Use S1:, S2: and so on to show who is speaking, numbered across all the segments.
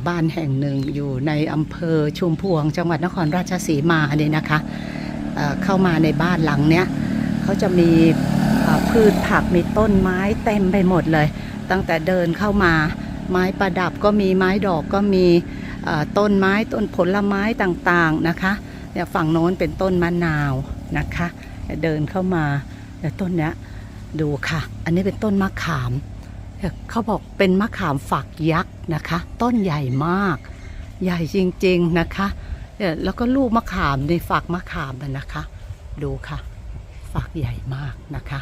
S1: มู่บ้านแห่งหนึ่งอยู่ในอำเภอชุมพวง จังหวัดนครราชสีมาเนี่ยนะคะเเข้ามาในบ้านหลังเนี้ยเขาจะมีพืชผักมีต้นไม้เต็มไปหมดเลย ตั้งแต่เดินเข้ามาไม้ประดับก็มีไม้ดอกก็มีต้นไม้ต้นผลไม้ต่างๆนะคะเนี่ยฝั่งโน้นเป็นต้นมะนาวนะคะ เดินเข้ามาแต่ต้นเนี้ยดูค่ะ อันนี้เป็นต้นมะขาม เขาบอกเป็นมะขามฝักยักษ์นะคะ ต้นใหญ่มาก ใหญ่จริงๆนะคะเนี่ยแล้วก็ลูกมะขามในฝักมะขามนะนะคะ ดูค่ะ ฝักใหญ่มากนะคะ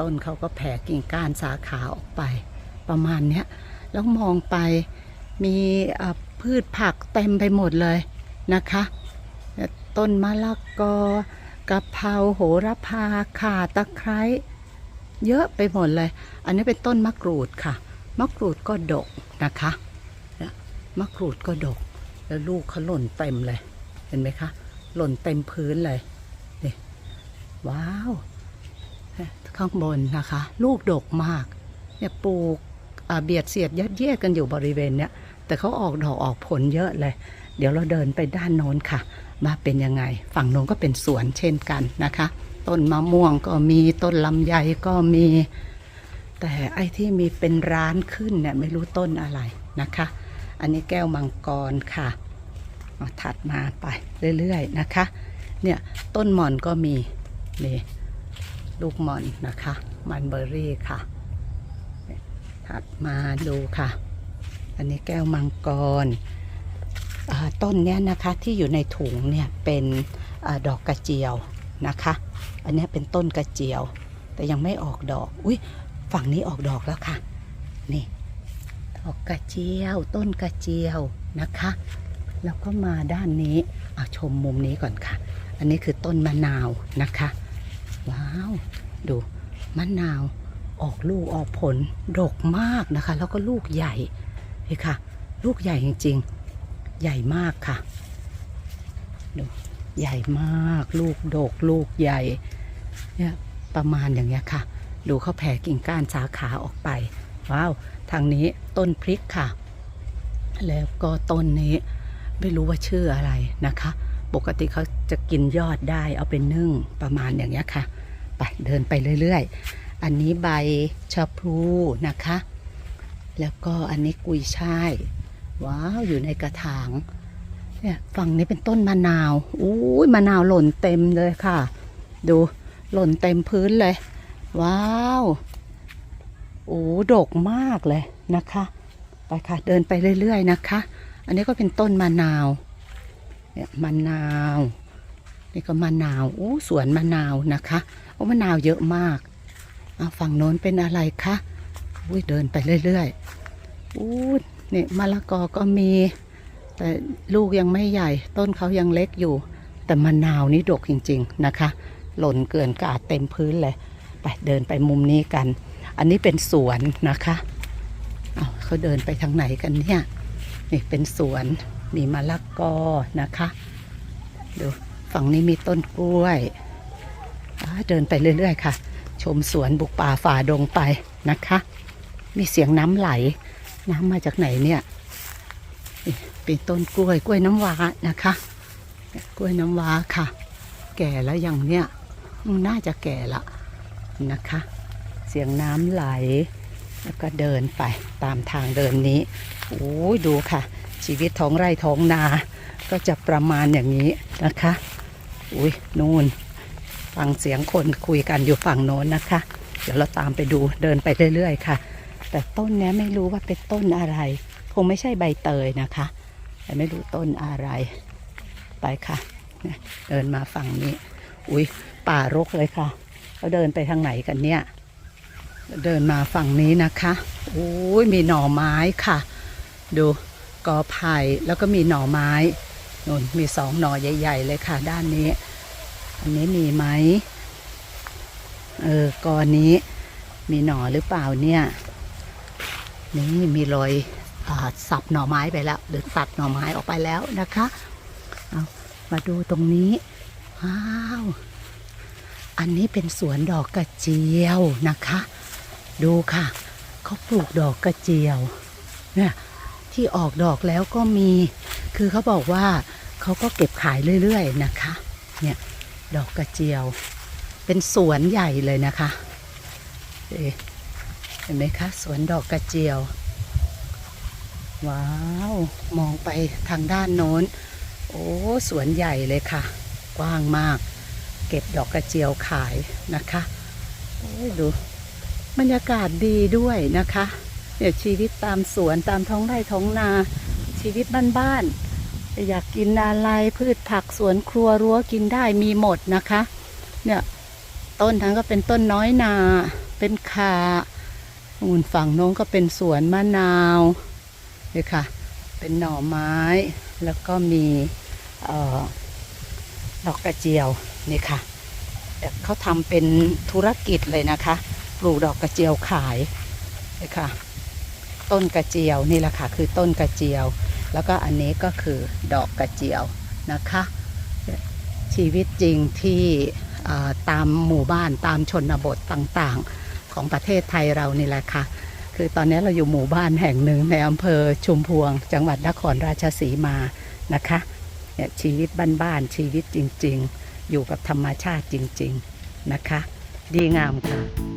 S1: ต้นเขาก็แผ่กิ่งก้านสาขาออกไป ประมาณนี้แล้วมองไปมีพืชผักเต็มไปหมดเลยนะคะ ต้นมะละกอกะเพราโหระพาข่าตะไคร้ เยอะไปหมดเลย อันนี้เป็นต้นมะกรูดค่ะ มะกรูดก็ดกนะคะมะกรูดก็ดก แล้วลูกเขาหล่นเต็มเลย เห็นไหมคะ หล่นเต็มพื้นเลยนี่ว้าว ข้างบนนะคะ ลูกดกมาก เนี่ยปลูกเบียดเสียดยัดเยียดกันอยู่บริเวณเนี้ย แต่เขาออกดอกออกผลเยอะเลย เดี๋ยวเราเดินไปด้านโน้นค่ะ มาเป็นยังไง ฝั่งโน้นก็เป็นสวนเช่นกันนะคะ ต้นมะม่วงก็มีต้นลำไยก็มี แต่ไอ้ที่มีเป็นร้านขึ้นเนี่ยไม่รู้ต้นอะไรนะคะ อันนี้แก้วมังกรค่ะเอาถัดมาไปเรื่อยๆนะคะ เนี่ยต้นหม่อนก็มีนี่ลูกหม่อนนะคะ มันเบอร์รี่ค่ะ ถัดมาดูค่ะ อันนี้แก้วมังกรต้นเนี้ยนะคะที่อยู่ในถุงเนี่ยเป็นอดอกกระเจียว นะคะ อันนี้เป็นต้นกระเจียว แต่ยังไม่ออกดอก อุ้ยฝั่งนี้ออกดอกแล้วค่ะ นี่ดอกกระเจียว ต้นกระเจียวนะคะ แล้วก็มาด้านนี้เอาชมมุมนี้ก่อนค่ะ อันนี้คือต้นมะนาวนะคะ ว้าว ดูมะนาวออกลูกออกผลดกมากนะคะ แล้วก็ลูกใหญ่นี่ค่ะ ลูกใหญ่จริงๆ ใหญ่มากค่ะ ดู ใหญ่มาก ลูกดก ลูกใหญ่เนี่ยประมาณอย่างเงี้ยค่ะ ดูเขาแผ่กิ่งก้านสาขาออกไป ว้าว ทางนี้ต้นพริกค่ะ แล้วก็ต้นนี้ไม่รู้ว่าชื่ออะไรนะคะ ปกติเขาจะกินยอดได้เอาไปนึ่งประมาณอย่างเงี้ยค่ะ ไปเดินไปเรื่อยๆ อันนี้ใบชะพลูนะคะ แล้วก็อันนี้กุยช่าย ว้าว อยู่ในกระถาง เนี่ยฝั่งนี้เป็นต้นมะนาวอุ้ยมะนาวหล่นเต็มเลยค่ะ ดูหล่นเต็มพื้นเลย ว้าวโอ้ดกมากเลยนะคะ ไปค่ะ เดินไปเรื่อยๆนะคะ อันนี้ก็เป็นต้นมะนาวเนี่ยมะนาว นี่ก็มะนาวโอ้สวนมะนาวนะคะโอ้มะนาวเยอะมากเอะฝั่งโน้นเป็นอะไรคะอุ้ยเดินไปเรื่อยๆอู้เนี่ยมะละกอก็มี แต่ลูกยังไม่ใหญ่ต้นเขายังเล็กอยู่ แต่มะนาวนี่ดกจริง ๆนะคะ หล่นเกลื่อนกาดเต็มพื้นเลย ไปเดินไปมุมนี้กัน อันนี้เป็นสวนนะคะเอาเขาเดินไปทางไหนกันเนี่ยนี่เป็นสวนมีมะละกอนะคะดูฝั่งนี้มีต้นกล้วยเดินไปเรื่อย ๆ ค่ะ ชมสวนบุกป่าฝ่าดงไปนะคะ มีเสียงน้ำไหล น้ำมาจากไหนเนี่ย เป็นต้นกล้วยกล้วยน้ำว้านะคะ กล้วยน้ำว้าค่ะ แก่แล้วยังเนี่ยน่าจะแก่ละนะคะ เสียงน้ำไหล แล้วก็เดินไปตามทางเดินนี้โอ้ยดูค่ะ ชีวิตท้องไร่ท้องนา ก็จะประมาณอย่างนี้นะคะอุ้ยนู่นฟังเสียงคนคุยกันอยู่ฝั่งโน้นนะคะ เดี๋ยวเราตามไปดูเดินไปเรื่อยๆค่ะ แต่ต้นเนี้ยไม่รู้ว่าเป็นต้นอะไร คงไม่ใช่ใบเตยนะคะ แต่ไม่รู้ต้นอะไร ไปค่ะ เดินมาฝั่งนี้ อุ้ยป่ารกเลยค่ะเขาเดินไปทางไหนกันเนี่ย เดินมาฝั่งนี้นะคะโอ้ยมีหน่อไม้ค่ะ ดูกอไผ่แล้วก็มีหน่อไม้นู่นมีสองหน่อใหญ่ ๆ เลยค่ะ ด้านนี้ อันนี้มีไหมเออกอนี้มีหน่อหรือเปล่าเนี่ย นี่มีรอย สับหน่อไม้ไปแล้ว หรือตัดหน่อไม้ออกไปแล้วนะคะเอามาดูตรงนี้ว้าวอันนี้เป็นสวนดอกกระเจียวนะคะ ดูค่ะเขาปลูกดอกกระเจียวเนี่ยที่ออกดอกแล้วก็มี คือเขาบอกว่าเขาก็เก็บขายเรื่อยๆนะคะ เนี่ยดอกกระเจียว เป็นสวนใหญ่เลยนะคะ เห็นไหมคะสวนดอกกระเจียว ว้าว มองไปทางด้านโน้น โอ้ สวนใหญ่เลยค่ะ กว้างมาก เก็บดอกกระเจียวขายนะคะโอ้ดู บรรยากาศดีด้วยนะคะเนี่ยชีวิตตามสวนตามท้องไร่ท้องนา ชีวิตบ้านๆอยากกินอะไรพืชผักสวนครัวรั้วกินได้มีหมดนะคะ เนี่ยต้นทั้งก็เป็นต้นน้อยนา เป็นคาอูนฝั่งโน้นก็เป็นสวนมะนาว นี่ค่ะ เป็นหน่อไม้แล้วก็มีเออดอกกระเจียวนี่ค่ะเขาทำเป็นธุรกิจเลยนะคะ ปลูกดอกกระเจียวขายนี่ค่ะ ต้นกระเจียวนี่แหละค่ะ คือต้นกระเจียว แล้วก็อันนี้ก็คือดอกกระเจียวนะคะ ชีวิตจริงที่ตามหมู่บ้านตามชนบทต่างๆ ของประเทศไทยเรานี่แหละค่ะ คือตอนนี้เราอยู่หมู่บ้านแห่งหนึ่งในอำเภอชุมพวง จังหวัดนครราชสีมานะคะเนี่ยชีวิตบ้านๆชีวิตจริง ๆ อยู่กับธรรมชาติจริง ๆนะคะ ดีงามค่ะ